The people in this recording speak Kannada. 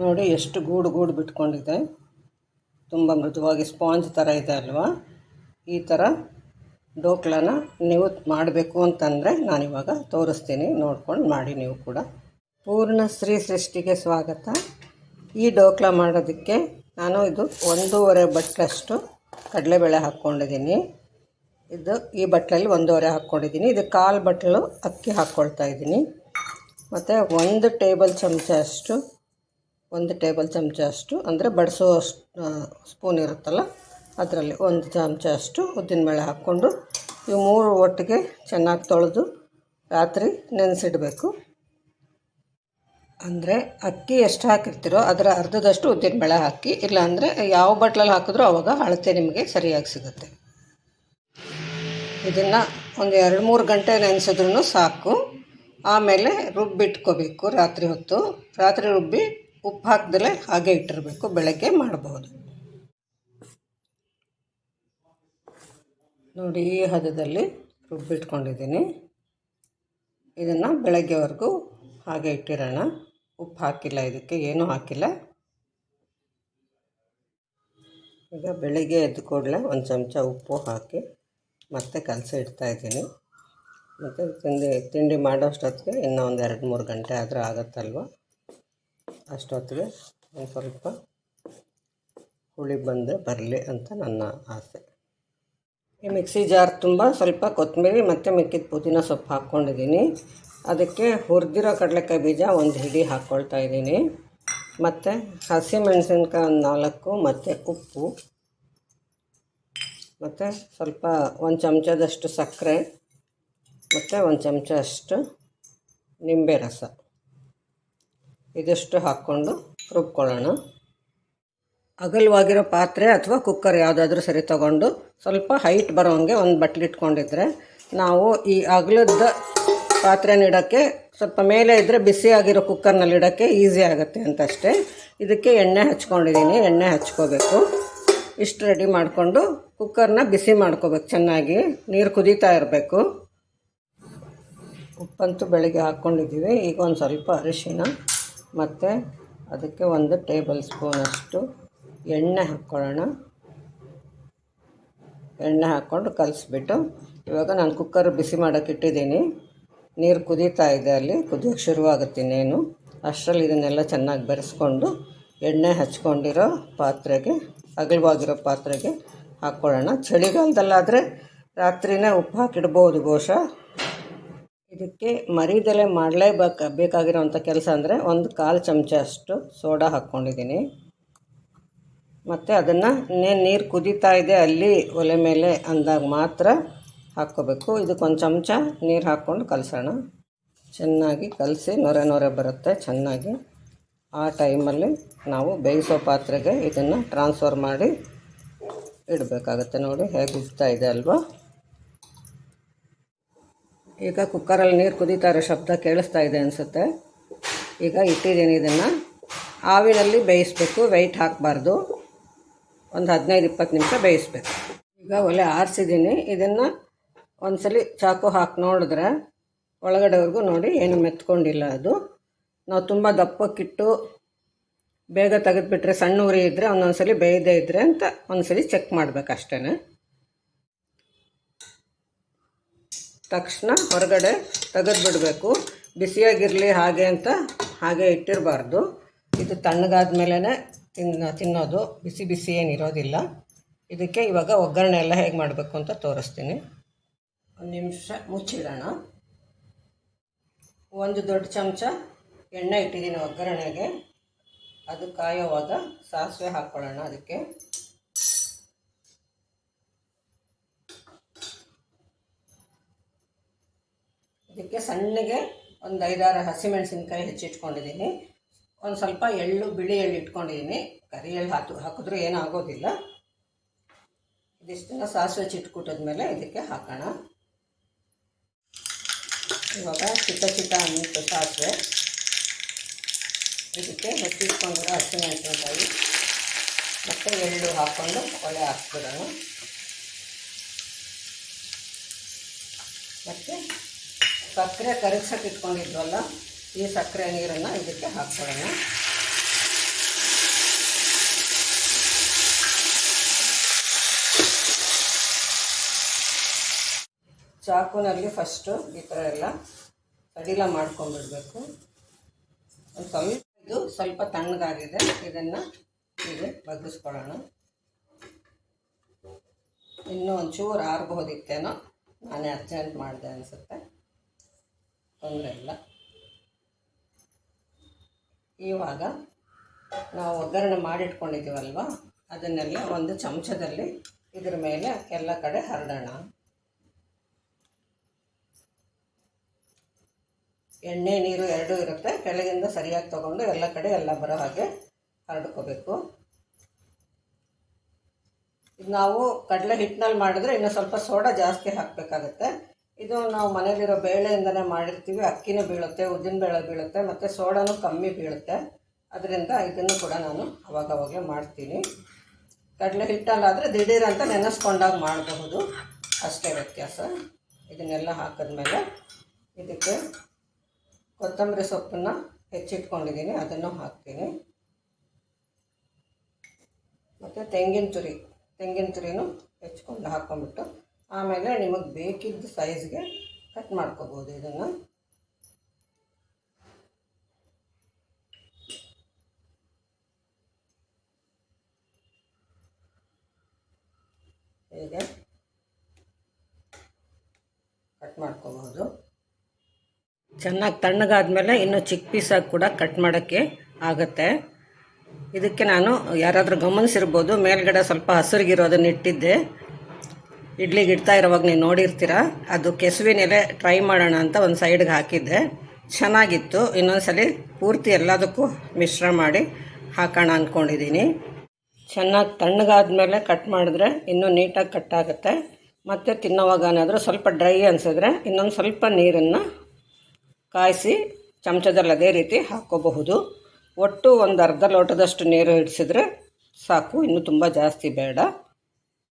ನೋಡಿ ಎಷ್ಟು ಗೂಡು ಗೂಡು ಬಿಟ್ಕೊಂಡಿದೆ. ತುಂಬ ಮೃದುವಾಗಿ ಸ್ಪಾಂಜ್ ಥರ ಇದೆ ಅಲ್ವಾ? ಈ ಥರ ಡೋಕ್ಲನ ನೀವು ಮಾಡಬೇಕು ಅಂತಂದರೆ ನಾನಿವಾಗ ತೋರಿಸ್ತೀನಿ. ನೋಡ್ಕೊಂಡು ಮಾಡಿ ನೀವು ಕೂಡ. ಪೂರ್ಣ ಶ್ರೀ ಸೃಷ್ಟಿಗೆ ಸ್ವಾಗತ. ಈ ಡೋಕ್ಲ ಮಾಡೋದಕ್ಕೆ ನಾನು ಇದು ಒಂದೂವರೆ ಬಟ್ಲಷ್ಟು ಕಡಲೆಬೇಳೆ ಹಾಕ್ಕೊಂಡಿದ್ದೀನಿ. ಇದು ಈ ಬಟ್ಲಲ್ಲಿ ಒಂದೂವರೆ ಹಾಕ್ಕೊಂಡಿದ್ದೀನಿ. ಇದು ಕಾಲು ಬಟ್ಲು ಅಕ್ಕಿ ಹಾಕ್ಕೊಳ್ತಾ ಇದ್ದೀನಿ. ಮತ್ತು ಒಂದು ಟೇಬಲ್ ಚಮಚ ಅಷ್ಟು ಒಂದು ಟೇಬಲ್ ಚಮಚ ಅಷ್ಟು ಅಂದರೆ ಬಡಿಸೋ ಸ್ಪೂನ್ ಇರುತ್ತಲ್ಲ, ಅದರಲ್ಲಿ ಒಂದು ಚಮಚ ಅಷ್ಟು ಉದ್ದಿನಬೇಳೆ ಹಾಕ್ಕೊಂಡು, ಇವು ಮೂರು ಒಟ್ಟಿಗೆ ಚೆನ್ನಾಗಿ ತೊಳೆದು ರಾತ್ರಿ ನೆನೆಸಿಡಬೇಕು. ಅಂದರೆ ಅಕ್ಕಿ ಎಷ್ಟು ಹಾಕಿರ್ತೀರೋ ಅದರ ಅರ್ಧದಷ್ಟು ಉದ್ದಿನಬೇಳೆ ಹಾಕಿ, ಇಲ್ಲಾಂದರೆ ಯಾವ ಬಟ್ಲಲ್ಲಿ ಹಾಕಿದ್ರೂ ಅವಾಗ ಅಳತೆ ನಿಮಗೆ ಸರಿಯಾಗಿ ಸಿಗುತ್ತೆ. ಇದನ್ನು ಒಂದು ಎರಡು ಮೂರು ಗಂಟೆ ನೆನೆಸಿದ್ರೂ ಸಾಕು. ಆಮೇಲೆ ರುಬ್ಬಿಟ್ಕೋಬೇಕು ರಾತ್ರಿ ಹೊತ್ತು. ರಾತ್ರಿ ರುಬ್ಬಿ ಉಪ್ಪು ಹಾಕ್ದಲೇ ಹಾಗೆ ಇಟ್ಟಿರಬೇಕು, ಬೆಳಗ್ಗೆ ಮಾಡಬಹುದು ನೋಡಿ, ಈ ಹದದಲ್ಲಿ ರುಬ್ಬಿಟ್ಕೊಂಡಿದ್ದೀನಿ ಇದನ್ನು ಬೆಳಗ್ಗೆವರೆಗೂ ಹಾಗೆ ಇಟ್ಟಿರೋಣ. ಉಪ್ಪು ಹಾಕಿಲ್ಲ, ಇದಕ್ಕೆ ಏನೂ ಹಾಕಿಲ್ಲ. ಈಗ ಬೆಳಿಗ್ಗೆ ಎದ್ದು ಕೂಡಲೇ ಒಂದು ಚಮಚ ಉಪ್ಪು ಹಾಕಿ ಮತ್ತೆ ಕಲಸಿ ಇಡ್ತಾಯಿದ್ದೀನಿ ಮತ್ತು ತಿಂಡಿ ತಿಂಡಿ ಮಾಡೋಷ್ಟೊತ್ತಿಗೆ ಇನ್ನೂ ಒಂದು ಎರಡು ಮೂರು ಗಂಟೆ ಆದರೂ ಆಗುತ್ತಲ್ವ? ಅಷ್ಟೊತ್ತಿಗೆ ಒಂದು ಸ್ವಲ್ಪ ಹುಳಿ ಬಂದು ಬರಲಿ ಅಂತ ನನ್ನ ಆಸೆ. ಈ ಮಿಕ್ಸಿ ಜಾರ್ ತುಂಬ ಸ್ವಲ್ಪ ಕೊತ್ತಂಬರಿ ಮತ್ತು ಮಿಕ್ಕಿದ ಪುದೀನ ಸೊಪ್ಪು ಹಾಕ್ಕೊಂಡಿದ್ದೀನಿ. ಅದಕ್ಕೆ ಹುರಿದಿರೋ ಕಡಲೆಕಾಯಿ ಬೀಜ ಒಂದು ಹಿಡಿ ಹಾಕ್ಕೊಳ್ತಾ ಇದ್ದೀನಿ. ಮತ್ತು ಹಸಿಮೆಣಸಿನ್ಕಾಯಿ ಒಂದು ನಾಲ್ಕು ಮತ್ತು ಉಪ್ಪು. ಮತ್ತು ಸ್ವಲ್ಪ ಒಂದು ಚಮಚದಷ್ಟು ಸಕ್ಕರೆ. ಮತ್ತು ಒಂದು ಚಮಚ ಅಷ್ಟು ನಿಂಬೆ ರಸ. ಇದಿಷ್ಟು ಹಾಕ್ಕೊಂಡು ರುಬ್ಕೊಳ್ಳೋಣ. ಅಗಲವಾಗಿರೋ ಪಾತ್ರೆ ಅಥವಾ ಕುಕ್ಕರ್ ಯಾವುದಾದ್ರೂ ಸರಿ ತಗೊಂಡು ಸ್ವಲ್ಪ ಹೈಟ್ ಬರೋಂಗೆ ಒಂದು ಬಟ್ಲು ಇಟ್ಕೊಂಡಿದ್ರೆ ನಾವು ಈ ಅಗಲದ ಪಾತ್ರೆನಿಡೋಕ್ಕೆ ಸ್ವಲ್ಪ ಮೇಲೆ ಇದ್ದರೆ ಬಿಸಿಯಾಗಿರೋ ಕುಕ್ಕರ್ನಲ್ಲಿ ಇಡೋಕ್ಕೆ ಈಸಿ ಆಗುತ್ತೆ ಅಂತಷ್ಟೇ. ಇದಕ್ಕೆ ಎಣ್ಣೆ ಹಚ್ಕೊಂಡಿದ್ದೀನಿ, ಎಣ್ಣೆ ಹಚ್ಕೋಬೇಕು. ಇಷ್ಟು ರೆಡಿ ಮಾಡಿಕೊಂಡು ಕುಕ್ಕರ್ನ ಬಿಸಿ ಮಾಡ್ಕೋಬೇಕು ಚೆನ್ನಾಗಿ, ನೀರು ಕುದೀತಾ ಇರಬೇಕು. ಉಪ್ಪಂತೂ ಬೆಳಗ್ಗೆ ಹಾಕ್ಕೊಂಡಿದ್ದೀವಿ, ಈಗ ಒಂದು ಸ್ವಲ್ಪ ಅರಿಶಿನ. ಮತ್ತು ಅದಕ್ಕೆ ಒಂದು ಟೇಬಲ್ ಸ್ಪೂನಷ್ಟು ಎಣ್ಣೆ ಹಾಕ್ಕೊಳ್ಳೋಣ. ಎಣ್ಣೆ ಹಾಕ್ಕೊಂಡು ಕಲಿಸ್ಬಿಟ್ಟು ಇವಾಗ ನಾನು ಕುಕ್ಕರ್ ಬಿಸಿ ಮಾಡೋಕ್ಕೆ ಇಟ್ಟಿದ್ದೀನಿ. ನೀರು ಕುದೀತಾ ಇದೆ ಅಲ್ಲಿ ಕುದಿಯೋಕ್ಕೆ ಶುರುವಾಗುತ್ತೆ ಇನ್ನೇನು. ಅಷ್ಟರಲ್ಲಿ ಇದನ್ನೆಲ್ಲ ಚೆನ್ನಾಗಿ ಬೆರೆಸ್ಕೊಂಡು ಎಣ್ಣೆ ಹಚ್ಕೊಂಡಿರೋ ಪಾತ್ರೆಗೆ, ಅಗಲವಾಗಿರೋ ಪಾತ್ರೆಗೆ ಹಾಕ್ಕೊಳ್ಳೋಣ. ಚಳಿಗಾಲದಲ್ಲಾದರೆ ರಾತ್ರಿನೇ ಉಪ್ಪು ಹಾಕಿಡ್ಬೋದು ಬಹುಶಃ ಇದಕ್ಕೆ ಮರಿದೆಲೆ ಮಾಡಲೇಬೇಕು ಬೇಕಾಗಿರೋವಂಥ ಕೆಲಸ ಅಂದರೆ ಒಂದು ಕಾಲು ಚಮಚ ಅಷ್ಟು ಸೋಡಾ ಹಾಕ್ಕೊಂಡಿದ್ದೀನಿ ಮತ್ತು ಅದನ್ನು ಇನ್ನೇನು ನೀರು ಕುದೀತಾ ಇದೆ, ಅಲ್ಲಿ ಒಲೆ ಮೇಲೆ ಅಂದಾಗ ಮಾತ್ರ ಹಾಕ್ಕೋಬೇಕು. ಇದಕ್ಕೊಂದು ಚಮಚ ನೀರು ಹಾಕ್ಕೊಂಡು ಕಲಸೋಣ. ಚೆನ್ನಾಗಿ ಕಲಸಿ ನೊರೆ ನೊರೆ ಬರುತ್ತೆ ಚೆನ್ನಾಗಿ. ಆ ಟೈಮಲ್ಲಿ ನಾವು ಬೇಯಿಸೋ ಪಾತ್ರೆಗೆ ಇದನ್ನು ಟ್ರಾನ್ಸ್ಫರ್ ಮಾಡಿ ಇಡಬೇಕಾಗತ್ತೆ ನೋಡಿ, ಹೇಗೆ ಉಜ್ತಾ ಇದೆ ಅಲ್ವಾ? ಈಗ ಕುಕ್ಕರಲ್ಲಿ ನೀರು ಕುದೀತಾ ಇರೋ ಶಬ್ದ ಕೇಳಿಸ್ತಾ ಇದೆ ಅನಿಸುತ್ತೆ. ಈಗ ಇಟ್ಟಿದ್ದೀನಿ ಇದನ್ನು. ಆವಿನಲ್ಲಿ ಬೇಯಿಸ್ಬೇಕು ವೆಯ್ಟ್ ಹಾಕಬಾರ್ದು. ಒಂದು ಹದಿನೈದು ಇಪ್ಪತ್ತು ನಿಮಿಷ ಬೇಯಿಸ್ಬೇಕು. ಈಗ ಒಲೆ ಆರಿಸಿದ್ದೀನಿ. ಇದನ್ನು ಒಂದ್ಸಲಿ ಚಾಕು ಹಾಕಿ ನೋಡಿದ್ರೆ ಒಳಗಡೆವರೆಗೂ ನೋಡಿ ಏನು ಮೆತ್ಕೊಂಡಿಲ್ಲ ಅದು. ನಾವು ತುಂಬ ದಪ್ಪಕ್ಕಿಟ್ಟು ಬೇಗ ತೆಗೆದುಬಿಟ್ರೆ ಸಣ್ಣ ಉರಿ ಇದ್ದರೆ ಒಂದೊಂದ್ಸಲಿ ಬೇಯದೇ ಇದ್ದರೆ ಅಂತ ಒಂದ್ಸಲಿ ಚೆಕ್ ಮಾಡಬೇಕು ಅಷ್ಟೇ ತಕ್ಷಣ ಹೊರಗಡೆ ತೆಗೆದುಬಿಡಬೇಕು. ಬಿಸಿಯಾಗಿರಲಿ ಹಾಗೆ ಅಂತ ಹಾಗೆ ಇಟ್ಟಿರಬಾರ್ದು. ಇದು ತಣ್ಣಗಾದ ಮೇಲೇ ತಿನ್ನ, ತಿನ್ನೋದು. ಬಿಸಿ ಬಿಸಿ ಏನಿರೋದಿಲ್ಲ. ಇದಕ್ಕೆ ಇವಾಗ ಒಗ್ಗರಣೆ ಎಲ್ಲ ಹೇಗೆ ಮಾಡಬೇಕು ಅಂತ ತೋರಿಸ್ತೀನಿ. ಒಂದು ನಿಮಿಷ ಮುಚ್ಚಿಡೋಣ. ಒಂದು ದೊಡ್ಡ ಚಮಚ ಎಣ್ಣೆ ಇಟ್ಟಿದ್ದೀನಿ ಒಗ್ಗರಣೆಗೆ. ಅದು ಕಾಯೋವಾಗ ಸಾಸಿವೆ ಹಾಕ್ಕೊಳ್ಳೋಣ ಅದಕ್ಕೆ. ಇದಕ್ಕೆ ಸಣ್ಣಗೆ ಒಂದು ಐದಾರು ಹಸಿಮೆಣಸಿನ್ಕಾಯಿ ಹೆಚ್ಚಿಟ್ಕೊಂಡಿದ್ದೀನಿ. ಒಂದು ಸ್ವಲ್ಪ ಎಳ್ಳು, ಬಿಳಿ ಎಳ್ಳು ಇಟ್ಕೊಂಡಿದ್ದೀನಿ. ಕರಿ ಎಳ್ಳು ಹಾಕು ಹಾಕಿದ್ರೆ ಏನೂ ಆಗೋದಿಲ್ಲ. ಇದಿಷ್ಟನ್ನು ಸಾಸಿವೆ ಚಿಟ್ಕುಟ್ಟಿದ್ಮೇಲೆ ಇದಕ್ಕೆ ಹಾಕೋಣ. ಇವಾಗ ಚಿಕ್ಕ ಚಿಕ್ಕ ಅನ್ನಿಟ್ಟು ಸಾಸಿವೆ. ಇದಕ್ಕೆ ಹೆಚ್ಚಿಟ್ಕೊಂಡಿರೋ ಹಸಿಮೆಣಸಿನ್ಕಾಯಿ ಮತ್ತು ಎಳ್ಳು ಹಾಕ್ಕೊಂಡು ಒಳ್ಳೆ ಹಾಕ್ಬಿಡೋಣ. ಮತ್ತು ಸಕ್ಕರೆ ಕರಗ್ಸಕ್ಕೆ ಇಟ್ಕೊಂಡಿದ್ವಲ್ಲ, ಈ ಸಕ್ಕರೆ ನೀರನ್ನು ಇದಕ್ಕೆ ಹಾಕ್ಕೊಳ್ಳೋಣ. ಚಾಕುನಲ್ಲಿ ಫಸ್ಟು ಈ ಥರ ಎಲ್ಲ ಸಡಿಲ ಮಾಡ್ಕೊಂಡ್ಬಿಡ್ಬೇಕು ಒಂದು ಸ್ವಲ್ಪ ಇದು ಸ್ವಲ್ಪ ತಣ್ಣಗಾಗಿದೆ, ಇದನ್ನು ಹೀಗೆ ಬಗ್ಗಿಸ್ಕೊಳ್ಳೋಣ. ಇನ್ನೂ ಒಂಚೂರು ಆರ್ಬಹುದಿತ್ತೇನೋ ನಾನೇ ಅರ್ಜೆಂಟ್ ಮಾಡಿದೆ ಅನಿಸುತ್ತೆ. ತೊಂದರೆ ಇಲ್ಲ ಇವಾಗ ನಾವು ಒಗ್ಗರಣೆ ಮಾಡಿಟ್ಕೊಂಡಿದ್ದೀವಲ್ವ? ಅದನ್ನೆಲ್ಲ ಒಂದು ಚಮಚದಲ್ಲಿ ಇದ್ರ ಮೇಲೆ ಎಲ್ಲ ಕಡೆ ಹರಡೋಣ. ಎಣ್ಣೆ, ನೀರು ಎರಡೂ ಇರುತ್ತೆ. ಕೆಳಗಿಂದ ಸರಿಯಾಗಿ ತಗೊಂಡು ಎಲ್ಲ ಕಡೆ ಎಲ್ಲ ಬರೋ ಹಾಗೆ ಹರಡ್ಕೋಬೇಕು. ನಾವು ಕಡಲೆ ಹಿಟ್ಟಿನಲ್ಲಿ ಮಾಡಿದ್ರೆ ಇನ್ನು ಸ್ವಲ್ಪ ಸೋಡಾ ಜಾಸ್ತಿ ಹಾಕಬೇಕಾಗತ್ತೆ. ಇದು ನಾವು ಮನೇಲಿರೋ ಬೇಳೆಯಿಂದನೇ ಮಾಡಿರ್ತೀವಿ. ಅಕ್ಕಿನೂ ಬೀಳುತ್ತೆ, ಉದ್ದಿನ ಬೇಳೆ ಬೀಳುತ್ತೆ, ಮತ್ತು ಸೋಡಾನು ಕಮ್ಮಿ ಬೀಳುತ್ತೆ. ಅದರಿಂದ ಇದನ್ನು ಕೂಡ ನಾನು ಅವಾಗವಾಗಲೇ ಮಾಡ್ತೀನಿ. ಕಡಲೆ ಹಿಟ್ಟಲ್ಲಾದರೆ ದಿಢೀರ್ ಅಂತ ನೆನೆಸ್ಕೊಂಡಾಗ ಮಾಡಬಹುದು. ಅಷ್ಟೇ ವ್ಯತ್ಯಾಸ. ಇದನ್ನೆಲ್ಲ ಹಾಕಿದ್ಮೇಲೆ ಇದಕ್ಕೆ ಕೊತ್ತಂಬರಿ ಸೊಪ್ಪನ್ನು ಹೆಚ್ಚಿಟ್ಕೊಂಡಿದ್ದೀನಿ. ಅದನ್ನು ಹಾಕ್ತೀನಿ. ಮತ್ತು ತೆಂಗಿನ ತುರಿ, ತೆಂಗಿನ ತುರಿನೂ ಹೆಚ್ಕೊಂಡು ಹಾಕ್ಕೊಂಬಿಟ್ಟು ಆಮೇಲೆ ನಿಮಗೆ ಬೇಕಿದ್ದ ಸೈಜ್ಗೆ ಕಟ್ ಮಾಡ್ಕೋಬೋದು ಇದನ್ನು. ಹೀಗೆ ಕಟ್ ಮಾಡ್ಕೋಬೋದು. ಚೆನ್ನಾಗಿ ತಣ್ಣಗಾದ್ಮೇಲೆ ಇನ್ನು ಚಿಕ್ಕ ಪೀಸಾಗಿ ಕೂಡ ಕಟ್ ಮಾಡೋಕ್ಕೆ ಆಗುತ್ತೆ. ಇದಕ್ಕೆ ನಾನು ಯಾರಾದರೂ ಗಮನಿಸಿರ್ಬೋದು, ಮೇಲ್ಗಡೆ ಸ್ವಲ್ಪ ಹಸಿರಿಗಿರೋದನ್ನ ಇಟ್ಟಿದ್ದೆ. ಇಡ್ಲಿಗೆ ಇಡ್ತಾ ಇರೋವಾಗ ನೀವು ನೋಡಿರ್ತೀರ? ಅದು ಕೆಸುವಿನ ಎಲೆ ಟ್ರೈ ಮಾಡೋಣ ಅಂತ ಒಂದು ಸೈಡ್ಗೆ ಹಾಕಿದ್ದೆ. ಚೆನ್ನಾಗಿತ್ತು. ಇನ್ನೊಂದ್ಸಲಿ ಪೂರ್ತಿ ಎಲ್ಲದಕ್ಕೂ ಮಿಶ್ರ ಮಾಡಿ ಹಾಕೋಣ ಅಂದ್ಕೊಂಡಿದ್ದೀನಿ ಚೆನ್ನಾಗಿ ತಣ್ಣಗಾದ್ಮೇಲೆ ಕಟ್ ಮಾಡಿದ್ರೆ ಇನ್ನೂ ನೀಟಾಗಿ ಕಟ್ ಆಗುತ್ತೆ. ಮತ್ತು ತಿನ್ನೋವಾಗ ಏನಾದರೂ ಸ್ವಲ್ಪ ಡ್ರೈ ಅನಿಸಿದ್ರೆ ಇನ್ನೊಂದು ಸ್ವಲ್ಪ ನೀರನ್ನು ಕಾಯಿಸಿ ಚಮಚದಲ್ಲಿ ಅದೇ ರೀತಿ ಹಾಕ್ಕೋಬಹುದು ಒಟ್ಟು ಒಂದು ಅರ್ಧ ಲೋಟದಷ್ಟು ನೀರು ಇಡಿಸಿದ್ರೆ ಸಾಕು. ಇನ್ನು ತುಂಬ ಜಾಸ್ತಿ ಬೇಡ.